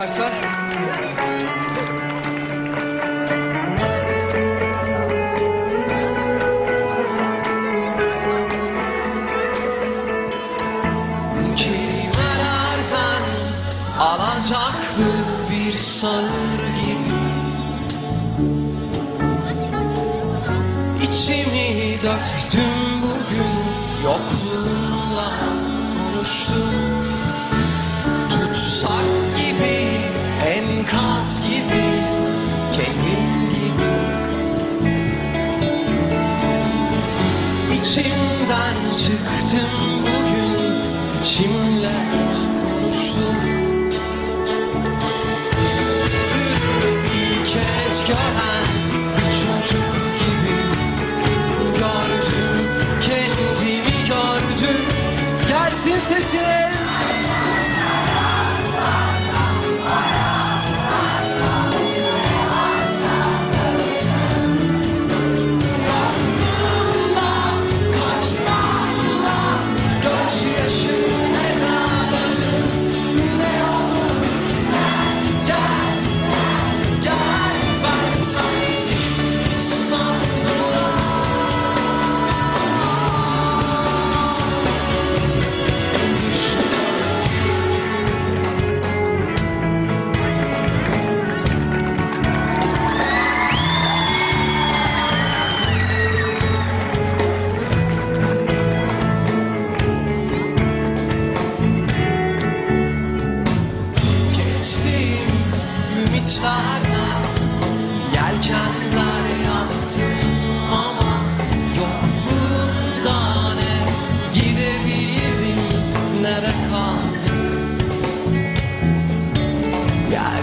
Arkadaşlar. Alacaklı bir sağır gibi. İçimi döktüm bugün yokluğum çıktım bugün içimler konuştum Sırrımı bir kez gören bir çocuk gibi gördüm Kendimi gördüm. Gelsin sesin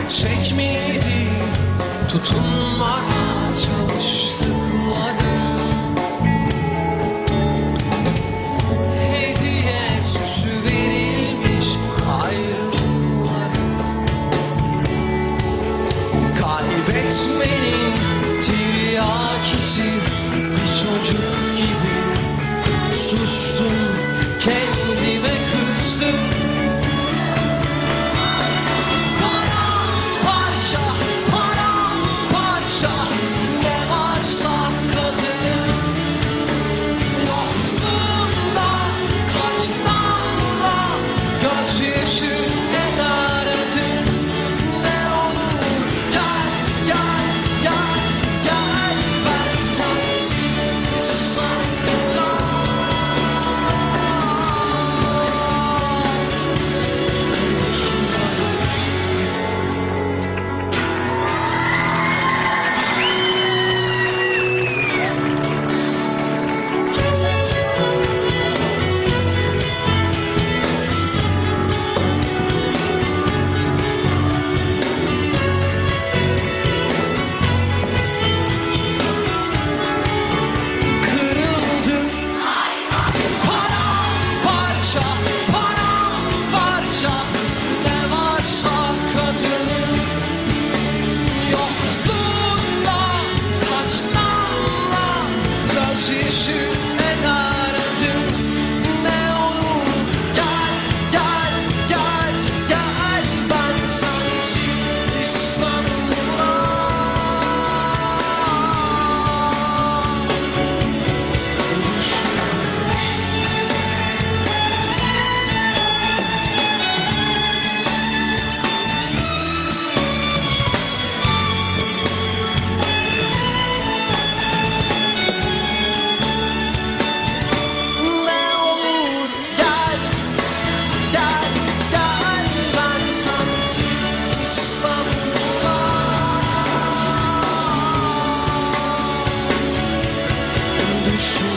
gerçek miydi? Tutunmaya çalıştıkladım Hediye süsü verilmiş ayrılıklarım. Kaybetmenin tiryakisi bir çocuk gibi. Sustum kendi 你是。